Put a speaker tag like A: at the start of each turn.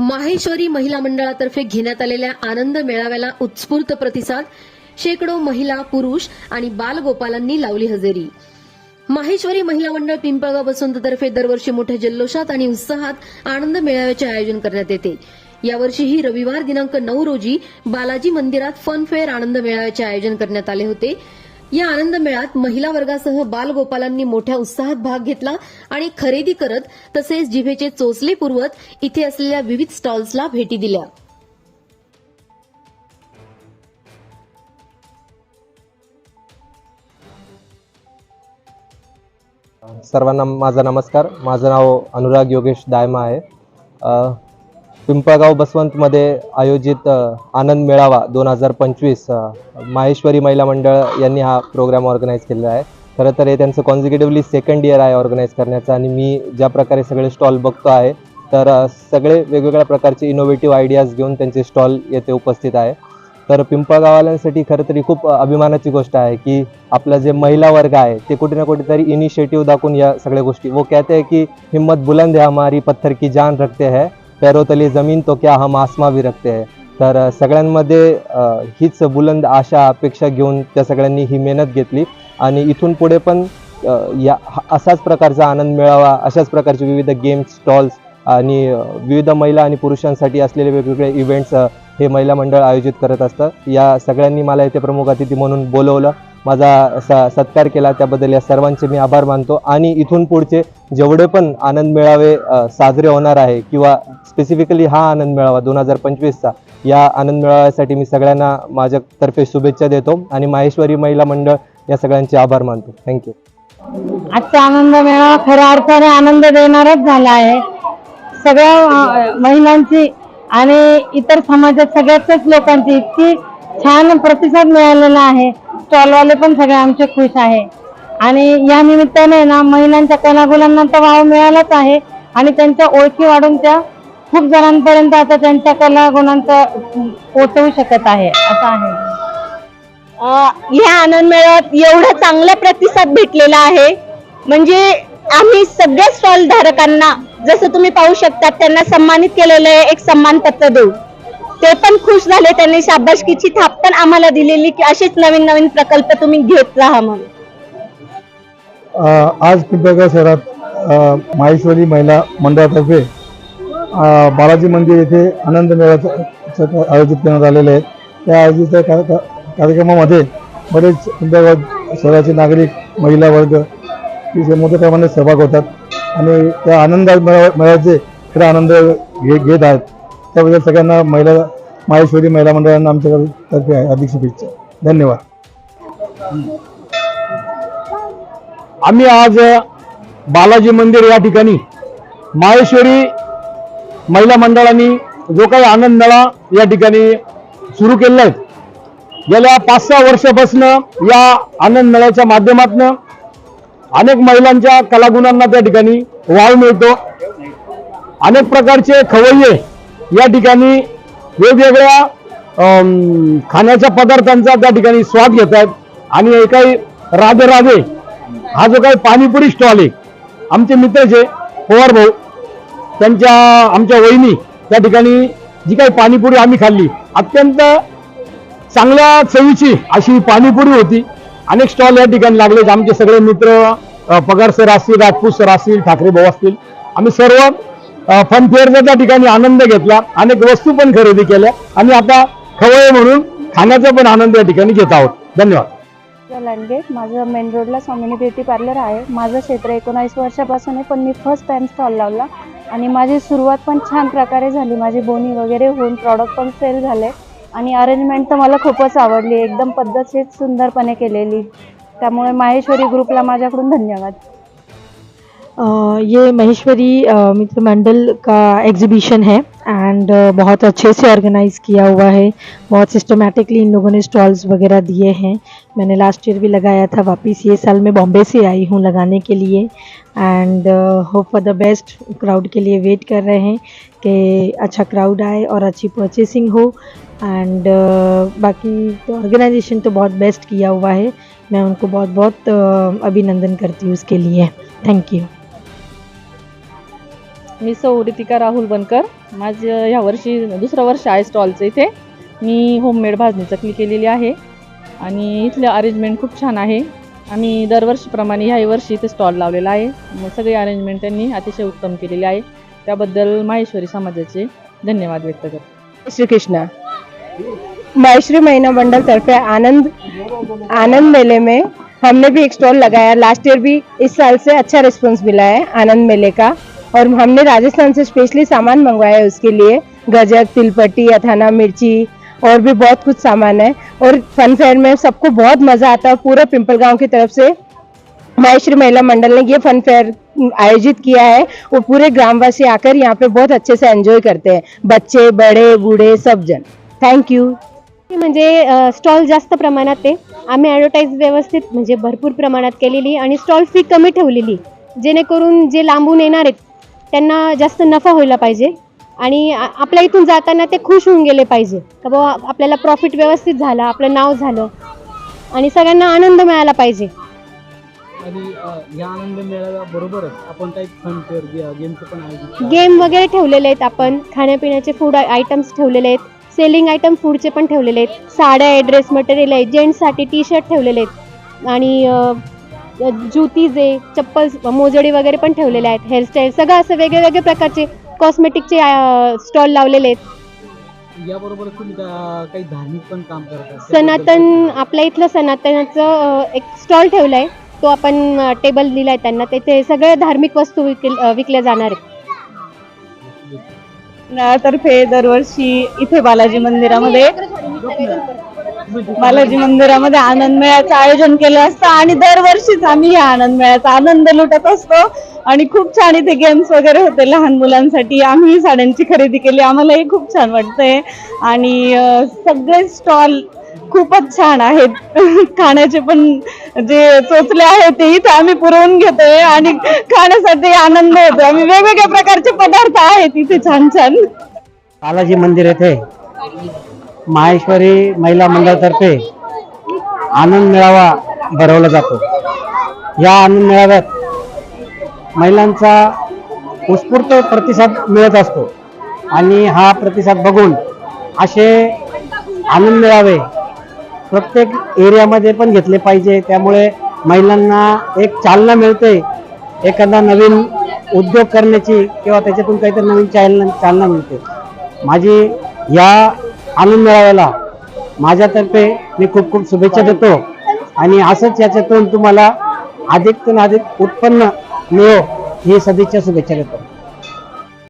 A: माहेश्वरी महिला मंडळातर्फे घेण्यात आलेल्या आनंद मेळाव्याला उत्स्फूर्त प्रतिसाद. शेकडो महिला पुरुष आणि बालगोपालांनी लावली हजेरी. माहेश्वरी महिला मंडळ पिंपळगाव वसंततर्फे दरवर्षी मोठ्या जल्लोषात आणि उत्साहात आनंद मेळाव्याचे आयोजन करण्यात येते. यावर्षीही रविवार दिनांक नऊ रोजी बालाजी मंदिरात फन फेअर आनंद मेळाव्याचे आयोजन करण्यात आले होते. या आनंद मेळ्यात महिला वर्गासह बालगोपालांनी मोठ्या उत्साहात भाग घेतला आणि खरेदी करत तसेच जिभेचे चोचले पुरवत इथे असलेल्या विविध स्टॉल्सला भेटी दिल्या.
B: सर्वांना माझा नमस्कार. माझं नाव अनुराग योगेश दायमा आहे. पिंपळगाव बसवंतमध्ये आयोजित आनंद मेळावा दोन हजार पंचवीस माहेश्वरी महिला मंडळ यांनी हा प्रोग्राम ऑर्गनाईज केलेला आहे. खरं तर हे त्यांचं कॉन्झिक्युटिव्हली सेकंड इयर आहे ऑर्गनाईज करण्याचं आणि मी ज्या प्रकारे सगळे स्टॉल बघतो आहे तर सगळे वेगवेगळ्या प्रकारचे इनोव्हेटिव्ह आयडियाज घेऊन त्यांचे स्टॉल येथे उपस्थित आहे. तर पिंपळगाववाल्यांसाठी खरं तरी खूप अभिमानाची गोष्ट आहे की आपला जे महिला वर्ग आहे ते कुठे ना कुठेतरी इनिशिएटिव्ह दाखवून या सगळ्या गोष्टी. वो कहते हैं की हिम्मत बुलंद है हमारी पत्थर की जान रखते है. पॅरोतली जमीन तो क्या हम आसमा भी रखते तर सगळ्यांमध्ये हीच बुलंद आशा अपेक्षा घेऊन त्या सगळ्यांनी ही मेहनत घेतली. आणि इथून पुढे पण या हा- असाच प्रकारचा आनंद मिळावा अशाच प्रकारचे विविध गेम्स स्टॉल्स आणि विविध महिला आणि पुरुषांसाठी असलेले वेगवेगळे इव्हेंट्स हे महिला मंडळ आयोजित करत असतं. या सगळ्यांनी मला इथे प्रमुख अतिथी म्हणून बोलवलं. माझा स सत्कार केला. त्याबद्दल या सर्वांचे मी आभार मानतो. आणि इथून पुढचे जेवढे पण आनंद मेळावे साजरे होणार आहे किंवा स्पेसिफिकली हा आनंद मेळावा दोन हजार पंचवीसचा या आनंद मेळाव्यासाठी मी सगळ्यांना माझ्यातर्फे शुभेच्छा देतो आणि माहेश्वरी महिला मंडळ या सगळ्यांचे आभार मानतो. थँक्यू
C: आजचा आनंद मेळावा खऱ्या अर्थाने आनंद देणारच झाला आहे. सगळ्या महिलांची आणि इतर समाजात सगळ्याच लोकांची इतकी छान प्रतिसाद मिळालेला आहे. स्टॉलवाले पण सगळे आमचे खुश आहे. आणि या निमित्ताने ना महिलांच्या कलागुणांना तर वाव मिळालाच आहे. आणि त्यांच्या ओळखी वाढून त्या खूप जणांपर्यंत आता त्यांच्या कलागुणांचा पोचवू शकत आहे. असं आहे.
D: ह्या आनंद मेळ्यात एवढा चांगला प्रतिसाद भेटलेला आहे. म्हणजे आम्ही सगळ्या स्टॉल धारकांना जसं तुम्ही पाहू शकता त्यांना सन्मानित केलेलं एक सन्मान पत्र देऊ ते पण खुश झाले त्यांनी शाबासकीची थाप पण आम्हाला दिलेली की असेच नवीन नवीन प्रकल्प तुम्ही घेत राहा म्हणून.
E: आज पिंपळगाव शहरात माहेश्वरी महिला मंडळातर्फे बालाजी मंदिर येथे आनंद मेळाचं आयोजित करण्यात आलेले आहे त्या आयोजित कार्यक्रमामध्ये बरेच पिंपळगाव शहराचे नागरिक महिला वर्ग अतिशय मोठ्या प्रमाणात सहभाग होतात आणि त्या आनंद मेळा- मेळाव्याचे खरा आनंद घेत आहेत. त्याबद्दल सगळ्यांना महिला माहेश्वरी महिला मंडळांना आमच्या आहे अधिक शुभेच्छा. धन्यवाद.
F: आम्ही आज बालाजी मंदिर या ठिकाणी माहेश्वरी महिला मंडळांनी जो काही आनंद मेळा या ठिकाणी सुरू केलेला आहे. गेल्या पाच सहा वर्षापासून या आनंद मेळ्याच्या माध्यमातून अनेक महिलांच्या कलागुणांना त्या ठिकाणी वाव मिळतो. अनेक प्रकारचे खवय्ये या ठिकाणी वेगवेगळ्या खाण्याच्या पदार्थांचा त्या ठिकाणी स्वाद घेत आहेत. आणि हे काही राधे राधे हा जो काही पाणीपुरी स्टॉल आहे आमचे मित्रचे पवार भाऊ त्यांच्या आमच्या वहिनी त्या ठिकाणी जी काही पाणीपुरी आम्ही खाल्ली अत्यंत चांगल्या चवीची अशी पाणीपुरी होती. अनेक स्टॉल या ठिकाणी लागले आमचे सगळे मित्र पगार सर असतील राजपूत सर असतील ठाकरे भाऊ असतील आम्ही सर्व फन फेअरचा त्या ठिकाणी आनंद घेतला. अनेक वस्तू पण खरेदी केल्या. आणि आता खवळे म्हणून खाण्याचा पण आनंद या ठिकाणी घेत आहोत. धन्यवाद.
G: लांडगे माझं मेन रोडला स्वामिनी ब्युटी पार्लर आहे. माझं क्षेत्र एकोणावीस वर्षापासून आहे पण मी फर्स्ट टाइम स्टॉल लावला. आणि माझी सुरुवात पण छान प्रकारे झाली. माझी बोनी वगैरे होऊन प्रॉडक्ट पण सेल झाले. आणि अरेंजमेंट तर मला खूपच आवडली. एकदम पद्धतशीर सुंदरपणे केलेली. त्यामुळे माहेश्वरी ग्रुपला माझ्याकडून धन्यवाद.
H: ये महेश्वरी मित्र मंडल का एग्जीबिशन है एंड बहुत अच्छे से ऑर्गेनाइज किया हुआ है। बहुत सिस्टमेटिकली इन लोगों ने स्टॉल्स वगैरह दिए हैं। मैंने लास्ट ईयर भी लगाया था वापस। ये साल मैं बॉम्बे से आई हूँ लगाने के लिए and hope for the best crowd के लिए वेट कर रहे हैं कि अच्छा क्राउड आए और अच्छी परचेसिंग हो। एंड uh, बाकी ऑर्गेनाइजेशन तो बहुत बेस्ट किया हुआ है। मैं उनको बहुत बहुत अ, अभिनंदन करती हूँ उसके लिए। थैंक यू
I: मी सौ रितिका राहुल बनकर. माझं ह्या वर्षी दुसरं वर्ष आहे स्टॉलचं इथे. मी होममेड भाजणी चकली केलेली आहे. आणि इथलं अरेंजमेंट खूप छान आहे. आम्ही दरवर्षीप्रमाणे ह्याही वर्षी इथे स्टॉल लावलेला आहे. मग अरेंजमेंट त्यांनी अतिशय उत्तम केलेले आहे. त्याबद्दल माहेश्वरी समाजाचे धन्यवाद व्यक्त करतो.
J: श्री कृष्णा माहेश्वरी महीना मंडल तर्फे आनंद आनंद मेले में हमने भी एक स्टॉल लगाया. लास्ट ईयर भी इस साल से अच्छा रिस्पॉन्स मिला है आनंद मेले का. और हमने राजस्थान से स्पेशली सामान मंगवाया है उसके लिए। गजक, तिलपट्टी, अथाना, मिर्ची और भी बहुत कुछ सामान है। और फन फेयर में सबको बहुत मज़ा आता है। पूरा पिंपल गाँव की तरफ़ से माहेश्वरी महिला मंडल ने ये फन फेयर आयोजित किया है। वो पूरे ग्रामवासी आकर यहाँ पे बहुत अच्छे से एंजॉय करते हैं। बच्चे, बड़े, बूढ़े, सब जन। थँक यू
K: म्हणजे स्टॉल जास्त प्रमाणात आहे. आम्ही ॲडव्हर्टाईज व्यवस्थित म्हणजे भरपूर प्रमाणात केलेली आणि स्टॉल फ़ी कमी ठेवलेली. जेणेकरून जे लांबून येणार आहेत त्यांना जास्त नफा व्हायला पाहिजे. आणि आपल्या इथून जाताना ते खुश होऊन गेले पाहिजे. का बाबा आपल्याला प्रॉफिट व्यवस्थित झालं आपलं नाव झालं. आणि सगळ्यांना आनंद मिळाला पाहिजे.
L: आणि अ, या आनंद मेळाव्याबरोबरच आपण काही फन फेअर गेमचं पण आयोजित केलं. आहे.
K: गेम वगैरे ठेवलेले आहेत आपण. खाण्यापिण्याचे फूड आयटम्स ठेवलेले आहेत. सेलिंग आयटम फूडचे पण ठेवलेले आहेत. साड्या आहे ड्रेस मटेरियल आहे जेंट्ससाठी टी शर्ट ठेवलेले आहेत. आणि जुतीज आहे चप्पल मोजडी वगैरे पण ठेवलेले आहेत हेअरस्टाईल सगळं असं वेगळे वेगळे प्रकारचे कॉस्मेटिकचे स्टॉल लावलेले आहेत.
L: तुम्ही का- काही धार्मिक पण काम करत आहात.
K: सनातन आपल्या इथलं सनातनाचं एक स्टॉल ठेवला आहे तो आपण टेबल दिला आहे त्यांना. तेथे सगळे धार्मिक वस्तू विकल्या जाणार आहेत.
J: तर्फे दरवर्षी इथे बालाजी मंदिरामध्ये. बालाजी मंदिरामध्ये आनंद मेळ्याचं आयोजन केलं असतं आणि दरवर्षीच आम्ही या आनंद मेळ्याचा आनंद लुटत असतो. आणि खूप छान इथे गेम्स वगैरे होते लहान मुलांसाठी. आम्ही साड्यांची खरेदी केली. आम्हालाही खूप छान वाटतंय. आणि सगळे स्टॉल खूपच छान आहेत. खाण्याचे पण जे चोचले आहेत ते इथे आम्ही पुरवून घेतोय. आणि खाण्यासाठी आनंद होतो आम्ही वेगवेगळ्या प्रकारचे पदार्थ आहेत इथे छान छान.
L: बालाजी मंदिर येथे. माहेश्वरी महिला मंडळातर्फे आनंद मेळावा भरवला जातो. या आनंद मेळाव्यात महिलांचा उत्स्फूर्त प्रतिसाद मिळत असतो आणि हा प्रतिसाद बघून असे आनंद मेळावे प्रत्येक एरियामध्ये पण घेतले पाहिजे. त्यामुळे महिलांना एक चालना मिळते. एखादा नवीन उद्योग करण्याची किंवा त्याच्यातून काहीतरी नवीन चालना चालना मिळते. माझी या आनंद मेळाव्याला माझ्यातर्फे मी खूप खूप शुभेच्छा देतो. आणि असंच याच्यातून तुम्हाला अधिकतून अधिक उत्पन्न मिळो ही सदिच्छा शुभेच्छा देतो.